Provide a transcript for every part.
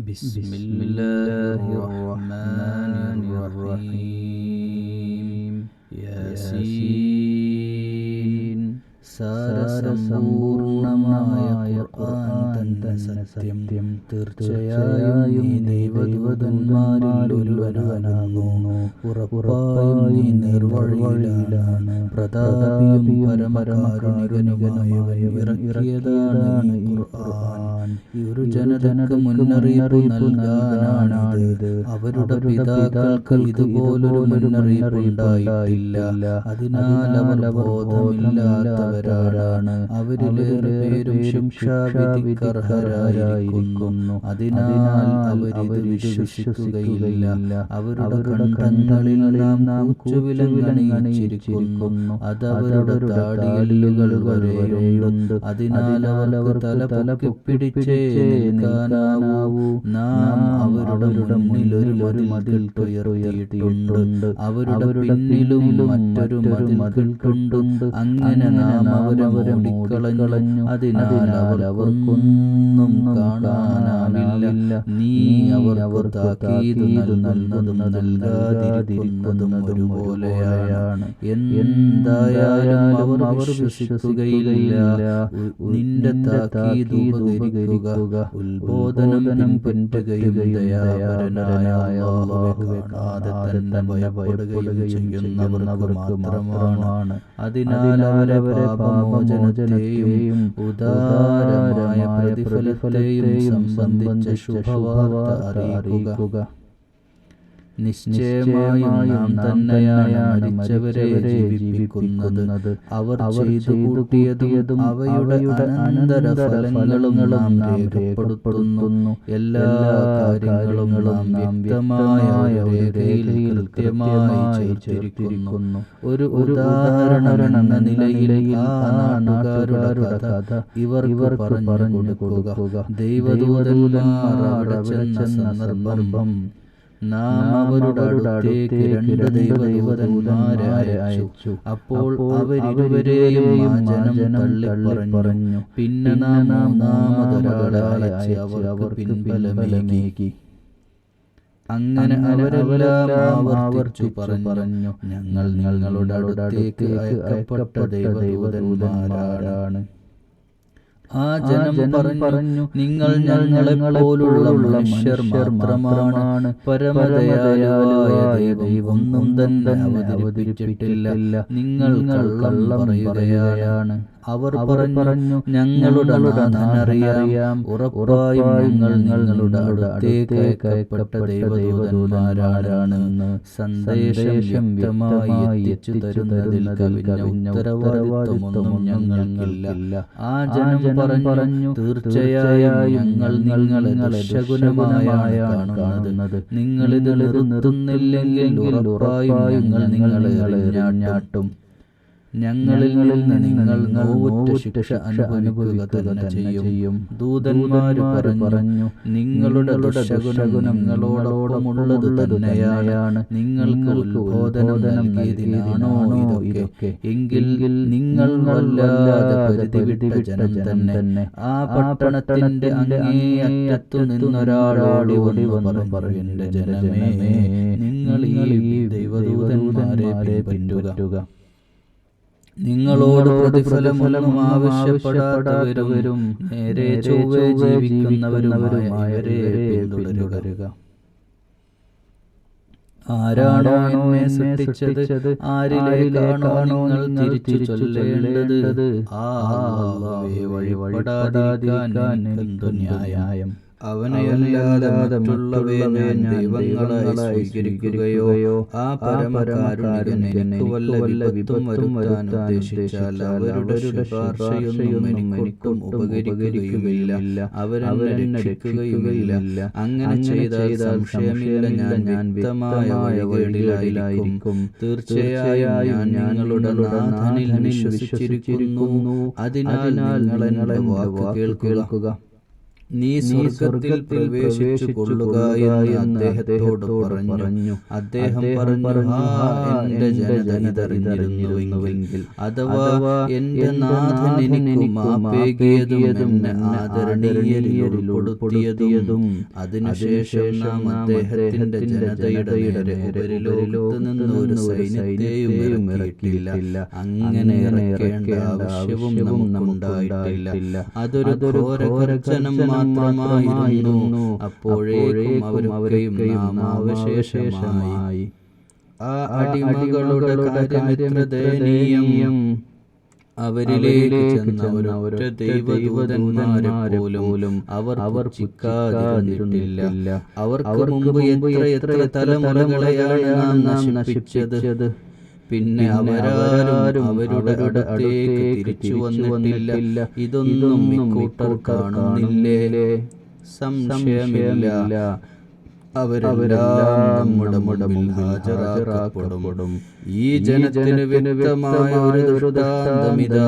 بسم الله الرحمن الرحيم യാസീൻ സാരസമ്പൂർണമായ ഖുർആൻ തന്നെ സത്യം തീർച്ചയായും നീ ദൈവദൂതന്മാരിൽ ഒരുവനാകുന്നു ഉറപ്പായും നീ നിർവഴിയിലാണ് പ്രതാപിയും പരമകാരുണികനുമായവൻ ഇറക്കിയതാണ് ഈ ഖുർആൻ ഈ ഒരു ജനതക്ക് മുന്നറിയിപ്പ് നൽകാനാണിത്. അവരുടെ പിതാക്കൾക്ക് ഇതുപോലൊരു മുന്നറിയിപ്പ് ഉണ്ടായിട്ടില്ല. അതിനാൽ അവർ ബോധമില്ലാത്തവരാണ്. അവരിലേറെ പേരും ശിക്ഷാവിധിക്കർഹരായിരിക്കുന്നു അതിനാൽ അവരിത് വിശ്വസിക്കുകയില്ല. അവരുടെ കണ്ടങ്ങളിൽ നാം കൂച്ചുവിലങ്ങണിയിച്ചിരിക്കുന്നു അത് അവരുടെ താടിയല്ലുകൾ വരെയുണ്ട്. അതിനാൽ അവർ തല തല പിടിച്ചേ നിൽക്കാനാവൂ. നാം അവരുടെ മുന്നിൽ ഒരു മതിൽ ഉയർത്തിയിട്ടുണ്ട് അവരുടെ പിന്നിലും മറ്റൊരു മതിൽ കൊണ്ടുണ്ട് അങ്ങനെ നാം അവരവരെ മൂടിക്കളഞ്ഞു. അതിനാൽ അവർക്കൊന്നും കാണാനാവില്ല. നീ അവർ താക്കീത് നൽകുന്നതും നൽകാതിരിക്കുന്നതും ഒരുപോലെയാണ്. എന്തായാലും അവർ വിശ്വസിക്കുകയില്ല. നിന്റെ താക്കീത് ഉപകരിക്കുക. ഉത്ബോധനം പിൻപറ്റുകയും ദയാപരനായ കാണാതെ തന്നെ ഭയപ്പെടുകയും ചെയ്യുന്നവർക്ക് മാത്രമാണ്. അതിനാൽ അവരവരെ പാപമോചനത്തെയും ഉദാരമായ പ്രതിഫലത്തെയും സംബന്ധിച്ച ശുഭവാർത്ത അറിയിക്കുക. നിശ്ചയമായും നാം തന്നെയാണ് മരിച്ചവരെ ജീവിപ്പിക്കുന്നത്. അവർ ചെയ്തു കൂട്ടിയതും അവയുടെ അനന്തര ഫലങ്ങളും നാം രേഖപ്പെടുത്തുന്നു. എല്ലാ കാര്യങ്ങളും നാം വ്യക്തമായ രേഖയിൽ കൃത്യമായി ചേർത്തിരിക്കുന്നു. ഒരു ഉദാഹരണം എന്ന നിലയിൽ ആ നാട്ടുകാരുടെ കഥ ഇവർ പറഞ്ഞു കൊടുക്കുക. ദൈവദൂതന്മാർ അവിടെ ചെന്ന സന്ദർഭം നാം അവരുടെ അടുത്തേക്ക് രണ്ട് ദൈവദൂതന്മാരെ അയച്ചു. അപ്പോൾ അവരിരുവരെയും ആ ജനം പിന്നെ നാം മൂന്നാമതൊരാളെ അയച്ച് അവർക്ക് പിൻബലമേകി. അങ്ങനെ അവരെല്ലാം ആവർത്തിച്ചു പറഞ്ഞു. ഞങ്ങൾ നിങ്ങളുടെ അടുത്തേക്ക് അയക്കപ്പെട്ട ദൈവദൂതന്മാരാണ്. ആ ജനം പറഞ്ഞു നിങ്ങൾ ഞങ്ങളെ പോലുള്ള മനുഷ്യർ മാത്രമാണ്. പരമദയാലുവായ ദൈവം ഒന്നും തന്നെ അവതരിപ്പിച്ചിട്ടില്ല. നിങ്ങൾ കള്ളം പറയുകയാണ്. അവർ പറഞ്ഞു ഞങ്ങളുടെ നാഥനറിയാം ഉറപ്പായും ഞങ്ങൾ നിങ്ങളുടെ അടുത്തേക്ക് അയക്കപ്പെട്ട ദൈവദൂതന്മാരാണെന്ന് സന്ദേശം വ്യക്തമായി എത്തിച്ചു തരുന്നതിൽ കവിഞ്ഞ ഉത്തരവാദിത്വമൊന്നും ഞങ്ങൾക്കില്ല. ആ ജനം പറഞ്ഞു തീർച്ചയായും ഞങ്ങൾ നിങ്ങളെ ദർശകുലമായാണ് കാണുന്നത്. നിങ്ങളിത് നിർത്തുന്നില്ലെങ്കിൽ ഉറപ്പായും ഞങ്ങൾ നിങ്ങളെ അറിഞ്ഞാട്ടും ഞങ്ങളിൽ നിന്ന് നിങ്ങൾ നോവുറ്റ ശിക്ഷ അനുഭവിക്കുക തന്നെ ചെയ്യും. ദൂതന്മാർ പറഞ്ഞു നിങ്ങളുടെ ദുശകുനങ്ങളോടൊപ്പമുള്ളത് തന്നെയാണ്. നിങ്ങൾക്ക് ഉത്ബോധനം നൽകിയതിനാണോ ഇതൊക്കെ? എങ്കിൽ നിങ്ങൾ വല്ലാതെ പരിധിവിട്ട ജനം തന്നെ. ആ പട്ടണത്തിന്റെ അങ്ങേയറ്റത്തു നിന്നൊരാളോട് വന്ന് വന്നു എന്റെ ജനമേ നിങ്ങൾ ഈ ദൈവദൂതന്മാരെ പിൻപറ്റുക. നിങ്ങളോട് പ്രതിഫലമൊന്നും ആവശ്യപ്പെടാത്തവരും നേരെ ചൊവ്വേ ജീവിക്കുന്നവരുമായവരെ പിന്തുടരുക. ആരാണോ എന്നെ സൃഷ്ടിച്ചത്? ആരിലേക്കാണോ നിങ്ങൾ തിരിച്ചു ചൊല്ലേണ്ടത്? ആ വഴി വഴിപടാതിരിക്കാൻ എന്തു ന്യായം? അവനെയല്ലാതെ മറ്റുള്ളവയെ ഞാൻ ദൈവങ്ങളായി സ്വീകരിക്കുകയോ ആ പരമകാരുണികൻ എനിക്ക് വല്ല വിപത്തും വരുത്താൻ ഉദ്ദേശിച്ചാൽ അവരുടെ ശുപാർശയൊന്നും എനിക്കൊട്ടും ഉപകരിക്കുകയുമില്ല. അവരെന്നെ രക്ഷിക്കുകയുമില്ല. അങ്ങനെ ചെയ്താൽ സംശയമില്ല. ഞാൻ ഞാൻ വ്യക്തമായ വഴികേടിലായിരിക്കും. തീർച്ചയായും ഞാൻ നാഥനിൽ വിശ്വസിച്ചിരിക്കുന്നു. അതിനാൽ നിങ്ങൾ എന്നെ വാക്ക് കേൾക്കുക. നീ സ്വർഗത്തിൽ പ്രവേശിച്ചു കൊള്ളുക എന്ന് അദ്ദേഹത്തോട് പറഞ്ഞു. അദ്ദേഹം പറഞ്ഞു "ഹാ, എന്റെ ജനത ഇതറിഞ്ഞിരുന്നുവെങ്കിൽ. അഥവാ എന്റെ നാഥൻ എനിക്ക് മാപ്പേകിയതും അതിനുശേഷം നാം അദ്ദേഹത്തിന്റെ ജനതയുടെ നേരെ ഉപരിലോകത്ത് നിന്ന് ഒരു സൈന്യത്തെയും ഇറക്കിയിട്ടില്ല. അങ്ങനെ ഇറക്കേണ്ട ആവശ്യവും നമുക്കുണ്ടായിട്ടില്ല. അതൊരു ഘോരഗർജനം മാത്രമായിരുന്നു. അപ്പോഴേക്കും അവരൊക്കെയും നാമാവശേഷമായി ആ അടിമകളുടെ കാര്യമെത്ര ദയനീയം അവരിലേക്ക് ചെന്ന ഒരൊറ്റ ദൈവദൂതന്മാരെ പോലും അവർ അവർ ചിക്കാതിരുന്നിട്ടില്ല അവർക്ക് മുമ്പ് എത്ര എത്ര തലമുറകളെയാണ് നാം നശിപ്പിച്ചത്? പിന്നെ അവരാരും അവരുടെ അടുത്തേക്ക് തിരിച്ചു വന്നിട്ടില്ല. ഇതൊന്നും ഇക്കൂട്ടർ കാണുന്നില്ലേ? സംശയമില്ല. അവരെല്ലാം നമ്മുടെ മുടമിൽ ഹാജരാക്കപ്പെടും. ഈ ജനത്തിന് വ്യക്തമായ ഒരു ദൃഷ്ടാന്തമിതാ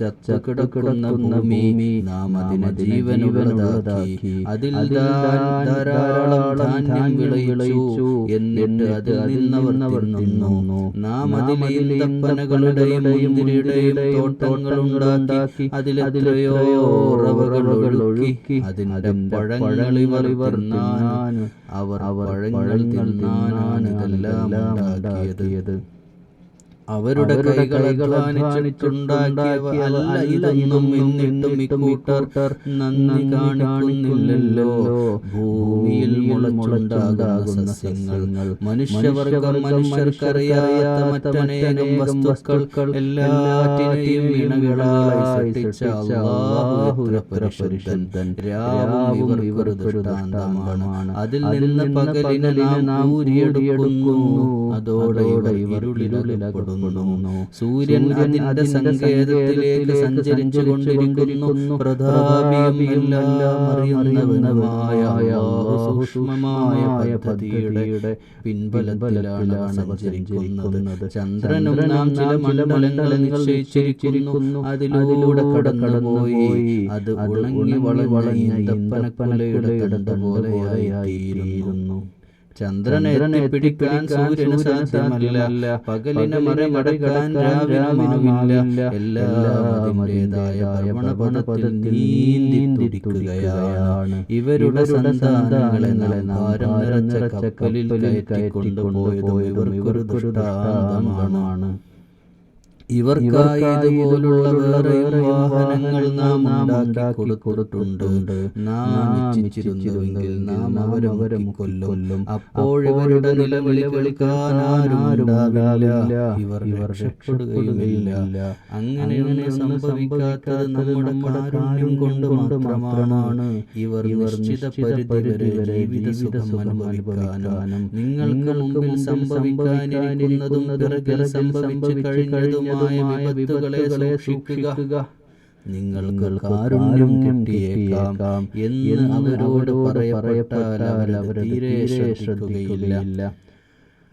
ചത്തു കിടക്കുന്ന ഭൂമി നാം അതിനെ ജീവനുള്ളതാക്കി. അതിൽ ധാരാളം ധാന്യം വിളയിച്ചു എന്നിട്ട് അതിൽ നിന്നവർ തിന്നുന്നു നാം അതിലെ ഈന്തപ്പനകളുടെയും മുന്തിരിയുടെയും തോട്ടങ്ങൾ ഉണ്ടാക്കി അതിലെത്രയോ ഉറവകൾ ഒഴുക്കി. അതിന്റെ പഴങ്ങൾ ഇവർ തിന്നാൻ അവർ പഴങ്ങൾ അവരുടെ കൈകൾ അധ്വാനിച്ചിട്ടുണ്ടാക്കിയവ അല്ല ഇതൊന്നും എന്നിട്ടും ഇക്കൂട്ടർ നന്ദി കാണിക്കുന്നില്ലല്ലോ. ഭൂമിയിൽ മുളച്ചുണ്ടാകുന്ന സസ്യങ്ങൾ മനുഷ്യവർഗം മനുഷ്യർക്കറിയാത്ത മറ്റനേകം വസ്തുക്കൾ എല്ലാറ്റിനെയും ഇണകളായി പരിശുദ്ധൻ. രാവും ഇവർ ദൃഷ്ടാന്തമാണ്. അതിൽ നിന്ന് പകലിനെ നാം ഊരിയെടുക്കുന്നു. അതോടെ ഇവർ ഇരുളിലപ്പെടുന്നു സൂര്യൻ അതിന്റെ സങ്കേതത്തിലേക്ക് സഞ്ചരിച്ചു കൊണ്ടിരിക്കുന്നു പ്രതാപിയും എല്ലാം അറിയുന്നവനുമായ അല്ലാഹു സൂക്ഷ്മമായ പദ്ധതിയുടെ പിൻബലത്തിലാണ് സഞ്ചരിക്കുന്നത് ചന്ദ്രനും നാം ചില മണ്ഡലങ്ങൾ നിശ്ചയിച്ചിരിക്കുന്നു. അതിലൂടെ കടന്നുപോയി. അത് ഉണങ്ങി വളഞ്ഞ ഈന്തപ്പനക്കുലയുടെ പോലെയായി പോലെയായിരുന്നു ചന്ദ്രനെ പിടിക്കാൻ സൂര്യന് സാധ്യമല്ല. പകലിനെ മറികടക്കാൻ രാവിനുമാവില്ല. എല്ലാം അതിന്റെതായ ഭ്രമണപഥത്തിൽ നീന്തി തുടിക്കുകയാണ് ഇവരുടെ സന്താനങ്ങളെ നിറച്ച കപ്പലിൽ ഇവർക്കൊരു ദൃഷ്ടാന്തമാണ്. ഇവർക്കായി ഇതുപോലുള്ള വേറെയും വാഹനങ്ങൾ നാം ഉണ്ടാക്കി കൊടുത്തിട്ടുണ്ട്. നാം ഇച്ഛിച്ചിരുന്നുവെങ്കിൽ നാം കൊല്ലും അപ്പോഴിവരുടെ നിലവിളി വിളിക്കാൻ ആരും ഉണ്ടാവില്ല. ഇവർ രക്ഷപ്പെടുകയുമില്ല. അങ്ങനെയൊന്നും സംഭവിക്കാത്തത് നമ്മുടെ കാരുണ്യം കൊണ്ട് മാത്രമാണ്. ഇവർ നിശ്ചിത പരിധി വരെ ജീവിത സുഖം അനുഭവിക്കാനും നിങ്ങൾക്ക് മുമ്പിൽ സംഭവിക്കാനിരിക്കുന്നതും പിറകിൽ സംഭവിച്ചു കഴിഞ്ഞതുമായ വിപത്തുകളെ സൂക്ഷിക്കുക. നിങ്ങൾക്ക് കാരുണ്യം കിട്ടിയേക്കാം എന്ന് അവരോട് പറയപ്പെട്ടാൽ അവർ തീരെ ശ്രദ്ധിക്കുകയില്ല.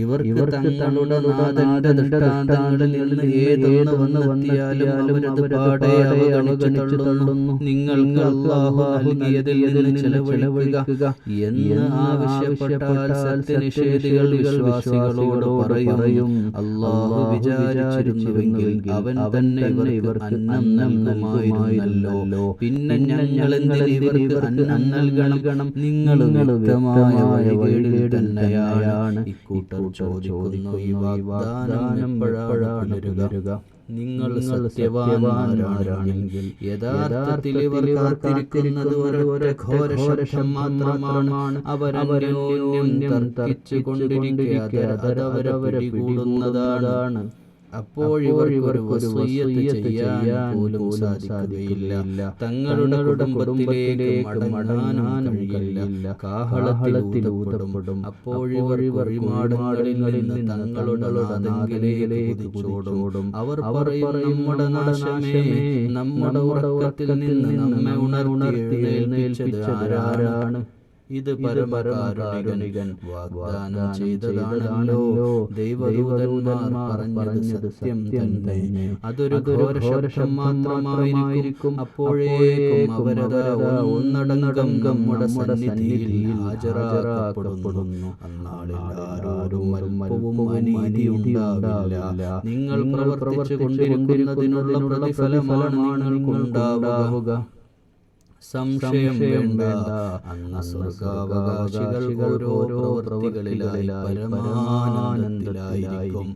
ഇവർക്ക് തങ്ങളുടെ നാഥന്റെ ദൃഷ്ടാന്തങ്ങളിൽ നിന്ന് ഏതൊന്ന് വന്ന് വന്നെത്തിയാലും അവരത് പാടെ അവഗണിച്ചു തള്ളുന്നു. നിങ്ങൾക്ക് അള്ളാഹു നൽകിയതിൽ നിന്ന് ചെലവഴിക്കുക എന്ന് ആവശ്യപ്പെട്ടാൽ സത്യനിഷേധികൾ വിശ്വാസികളോട് പറയും. അള്ളാഹു വിചാരിച്ചിരുന്നുവെങ്കിൽ അവൻ തന്നെ ഇവർക്ക് അന്നം നൽകുമായിരുന്നല്ലോ. പിന്നെ ഞങ്ങൾ എന്തിന് ഇവർക്ക് അന്നം നൽകണം? നിങ്ങൾ വ്യക്തമായ വഴികേടിൽ തന്നെയാണ് ഇക്കൂട്ടർ ചോദിക്കുന്നു ഈ വാഗ്ദാനം എപ്പോഴാണ് പുലരുക നിങ്ങൾ സത്യവാന്മാരാണെങ്കിൽ യഥാർത്ഥത്തിൽ ഇവർ കാത്തിരിക്കുന്നത് ഒരു ഘോര ശബ്ദം മാത്രമാണ്. അവരവരോന്യം തർക്കിച്ചു കൊണ്ടിരിക്കുക അതവരവരെ പിടികൂടുന്നതാണ്. അപ്പോഴിവർ ഒരു വസീയത്ത് ചെയ്യാൻ പോലും സാധിക്കുകയില്ല തങ്ങളുടെ കുടുംബത്തിലേക്ക് മടങ്ങാനും കഴിയില്ല. കാഹളത്തിൽ ഊതപ്പെടും. അപ്പോഴിവർ കുഴിമാടങ്ങളിൽ നിന്ന് തങ്ങളുടെ നാദങ്കിലേക്ക് കുതിച്ചോടും. അവർ പറയും നമ്മുടെ നാശമേ നമ്മുടെ ഉറക്കത്തിൽ നിന്ന് നമ്മെ ഉണർത്തി എഴുന്നേൽപ്പിച്ചത് ആരാണ്? ഇത് പരമകാരുണികൻ വാഗ്ദാനം ചെയ്തതാണല്ലോ. ദൈവദൂതന്മാർ പറഞ്ഞത് സത്യം തന്നെ. അതൊരു ഘോരശബ്ദം മാത്രമായിരിക്കും. അപ്പോഴേക്കും അവരത് ഒന്നടങ്കം നമ്മുടെ സന്നിധിയിൽ ഹാജരാക്കപ്പെടുന്നു. അന്നാളിൽ ആരോരും മർമ്മവും അനീതിയുണ്ടാവില്ല. നിങ്ങൾ പ്രവർത്തിച്ചു കൊണ്ടിരിക്കുന്നതിനുള്ള പ്രതിഫലമാണ് നിങ്ങൾക്കുണ്ടാവുക. സംശയം വേണ്ട. അന്ന് സ്വർഗാവകാശികൾ ഓരോരോ പ്രവൃത്തികളിലായി പരമാനന്ദത്തിലായിരിക്കും.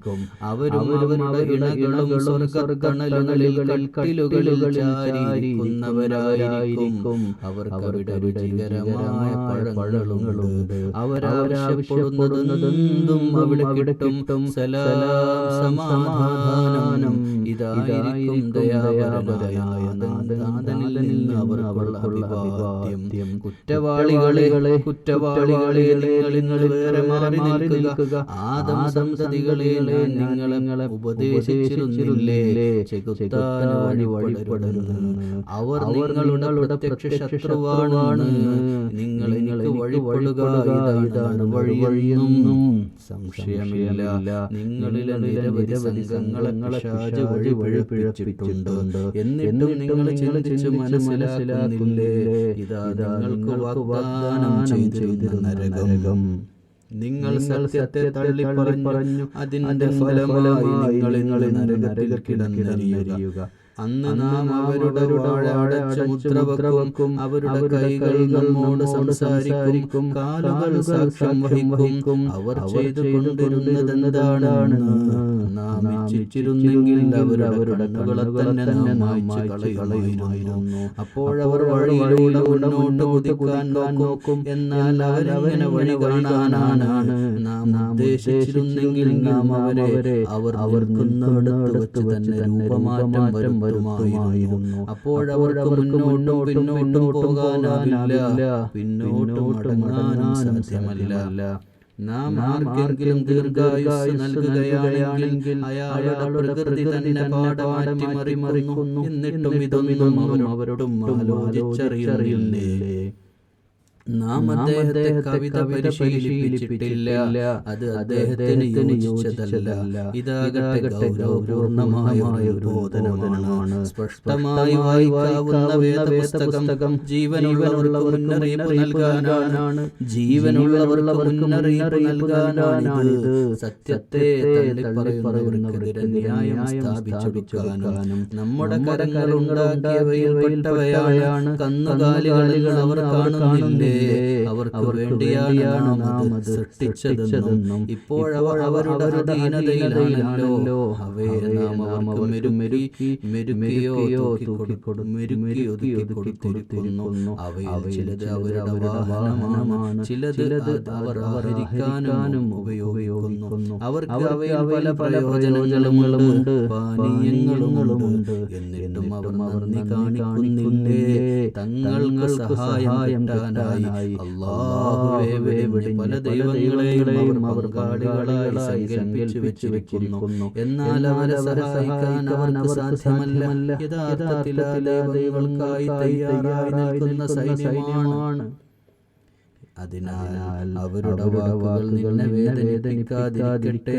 അവരും അവരുടെ ഇണകളും സ്വർഗക്കണലുകളിൽ കട്ടിലുകളിൽ ചാരിയിരിക്കുന്നവരായിരിക്കും. അവർക്ക് അവിടെ രുചികരമായ പഴങ്ങളുണ്ട്. അവരാവശ്യപ്പെടുന്നതെന്തും അവിടെ കിട്ടും. സലാം സമാധാനം. ഇതായിരിക്കും ദയാപരനായ നാഥനിൽ നിന്ന് അവർക്കുള്ള അഭിവാദ്യം. കുറ്റവാളികളെ കുറ്റവാളികളെ നിങ്ങൾ വേറെ മാറി നിൽക്കുക. ആദം സന്തതികളെ ഞാൻ നിങ്ങളെ ഉപദേശിച്ചിരുന്നില്ലേ? ചെകുത്താൻ വഴി അവർ നിങ്ങളുടെ പ്രത്യക്ഷ ശത്രുവാണ്. നിങ്ങൾ എനിക്ക് വഴിപ്പെടുക. ഇതാണ് വഴി വഴിയെന്നും സംശയമില്ല. നിങ്ങളിലെ നിരവധി സംഘങ്ങളെ പിശാച് വഴി വഴിപ്പിഴപ്പിച്ചിട്ടുണ്ട് എന്നിട്ടും നിങ്ങൾ ചിന്തിച്ച് മനസ്സിലാക്കുന്നില്ലേ? ഇതാ നിങ്ങൾക്ക് വാഗ്ദാനം ചെയ്തിരുന്ന നരകം. നിങ്ങൾ സത്യത്തെ തള്ളി പറഞ്ഞു അതിന്റെ ഫലമായി നിങ്ങൾ നിങ്ങളിൽ നരകത്തിൽ കിടന്നറിയുക അന്ന് നാം അവരുടെ വാഴ അടച്ച മുദ്രവക്കും. അവരുടെ കൈകൾ നമ്മോട് സംസാരിക്കും. കാലുകൾ സാക്ഷ്യം വഹിക്കും. അവർ ചെയ്തു കൊണ്ടിരുന്നതെന്താണ്? നാം ഇച്ഛിച്ചിരുന്നെങ്കിൽ അവർ അവരുടെ കണ്ണുകളെ തന്നെ നാം മായ്ച്ചു കളയുമായിരുന്നു. അപ്പോഴവർ വഴിയിലൂടെ മുന്നോട്ട് കുതിക്കാൻ നോക്കും. എന്നാൽ അവരവനെ വഴി കാണാനാണ് നാം ഉദ്ദേശിച്ചിരുന്നെങ്കിൽ നാം അവരെ അവർ അവർക്കുന്നിടത്ത് വെച്ച് തന്നെ രൂപമാറ്റം വരും വരുമായിരുന്നു അപ്പോഴവർക്ക് മുന്നോട്ടും പിന്നോട്ടും പോകാനാവില്ല. പിന്നോട്ടും മടങ്ങാനും സാധ്യമല്ല. നാം ആർക്കെങ്കിലും ദീർഘായുസ് നൽകുകയാണെങ്കിൽ അയാളുടെ പ്രകൃതി തന്നെ പാടമാറ്റി മറിമറിക്കുന്നു എന്നിട്ടും ഇതൊന്നും അവരും അവരോടും ആലോചിച്ചറിയുന്നില്ലേ? നാം അദ്ദേഹത്തെ കവിത പരിശീലിപ്പിച്ചിട്ടില്ല. അത് അദ്ദേഹത്തിന് യോജിച്ചതല്ല. ഇതാകട്ടെ ഗൗരവപൂർണമായ ഒരു ബോധനമാണ്. സ്പഷ്ടമായി വായിക്കാവുന്ന വേദപുസ്തകം ജീവനുള്ളവർക്ക് മുന്നറിയിപ്പ് നൽകാനാണ്. ജീവനുള്ളവർക്ക് മുന്നറിയിപ്പ് നൽകാനാണ് ഇത്. സത്യത്തെ തള്ളിപ്പറയുന്നവർക്കെതിരെ ന്യായം സ്ഥാപിച്ചെടുക്കാനും നമ്മുടെ കരങ്ങൾ ഉണ്ടാക്കിയവയിൽപ്പെട്ടവയാണ് കന്നുകാലികളിൽ അവർ കാണുന്നില്ലേ? അവർക്ക് വേണ്ടിയാണ് നാം അത് സൃഷ്ടിച്ചതെന്നും ഇപ്പോഴവർ അവരുടെ അധീനതയിലാണല്ലോ അവയെ നാം അവർക്ക് മെരുമെരുക്കി മെരുക്കിയോ തൂക്കിക്കൊടു മെരുക്കി ഒതുക്കി കൊടുത്തിരിക്കുന്നു. അവയിൽ ചിലത് അവരുടെ വാഹനമാണ്. ചിലത് അവർ ആഹരിക്കാനും ഉപയോഗിക്കുന്നു. അവർക്ക് അവയിൽ പല പ്രയോജനങ്ങളുമുണ്ട്. പാനീയങ്ങളുമുണ്ട്. എന്നിട്ടും അവർ നന്ദി കാണിക്കുന്നില്ലേ? തങ്ങൾക്ക് സഹായം കിട്ടാനായി. അള്ളാഹുവേ വെടി പല ദൈവങ്ങളെയും അവർ പങ്കാളികളായി സങ്കല്പിച്ചു വെച്ച് വെക്കുന്നു എന്നാൽ അവരെ സഹായിക്കാൻ അവർക്ക് സാധ്യമല്ല. യഥാർത്ഥത്തിൽ ആ ദൈവങ്ങൾക്കായി തയ്യാറായി നിൽക്കുന്ന സൈന്യമാണ് അതിനാൽ അവരുടെ വാക്കുകൾ നിന്നെ വേദനിപ്പിക്കാതിരിക്കട്ടെ.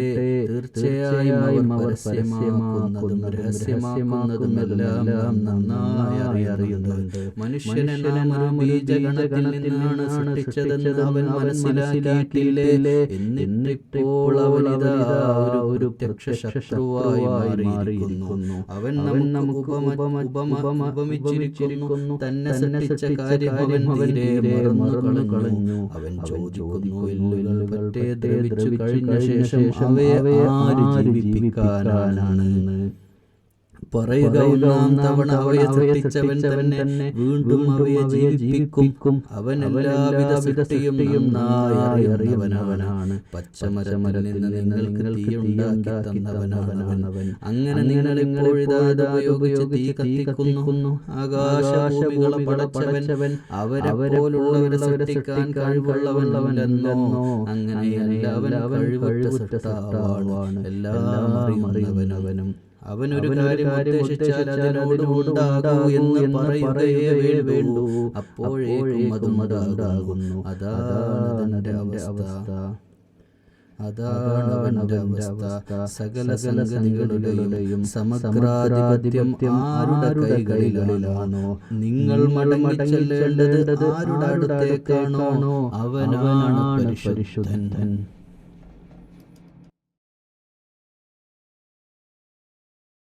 തീർച്ചയായും അവർ പരസ്യമാക്കുന്നതും നന്നായി അറിയുന്നുണ്ട്. മനുഷ്യനെ നാം ഒരു ബീജഗണത്തിൽ നിന്നാണ് സൃഷ്ടിച്ചതെന്ന് അവൻ മനസ്സിലാക്കിയിട്ടില്ലേ? എന്നിട്ടിപ്പോൾ അവനിതാ ഒരു പ്രത്യക്ഷ ശത്രുവായി മാറിയിരിക്കുന്നു. അവൻ നമുക്ക് ഉപമിച്ചിരിക്കുന്നു. തന്നെ സൃഷ്ടിച്ച കാര്യം അവൻ തീരെ മറന്നു കളഞ്ഞു. അവൻ ചോദിക്കുന്നു എല്ലുകൾ പറ്റേ ദ്രവിച്ചു കഴിഞ്ഞ ശേഷം അവയെ ആര് ജീവിപ്പിക്കാനാണെന്ന് പറയുക ഒന്നാം തവണ അവയെ സൃഷ്ടിച്ചവൻ തന്നെ വീണ്ടും അവയെ ജീവിപ്പിക്കും. അവൻ എല്ലാവിധ സൃഷ്ടിയും നന്നായി അറിയുന്നവനാണ്. പച്ചമരമരിൽ നിന്ന് നിങ്ങൾക്ക് തീയുണ്ടാക്കി തന്നവനാണ് അങ്ങനെ നിങ്ങൾ ഇപ്പോഴിതാ ഉപയോഗിച്ച് തീ കത്തിക്കുന്നു. ആകാശഭൂമികളെ പടച്ചവൻ അവരെ പോലുള്ളവരെ സൃഷ്ടിക്കാൻ എന്നോ അങ്ങനെയല്ല അവൻ കഴിവുറ്റ സൃഷ്ടാവാണ്. എല്ലാം അറിയുന്നവനവനും അവനൊരു കാര്യം ഉദ്ദേശിച്ചാൽ അതിനോട് ഉണ്ടാകൂ എന്ന് പറയുകയേ വേണ്ടൂ. അപ്പോഴേക്കും അതും അതാണ് അവസ്ഥ. അവസ്ഥ. സകല സംഗതികളുടെയും സമഗ്രാധിപത്യം ആരുടെ കൈകളിലാണോ? നിങ്ങൾ മടങ്ങിച്ചെല്ലേണ്ടത് ആരുടെ അടുത്തേക്കാണോ? അവനാണ് പരിശുദ്ധൻ.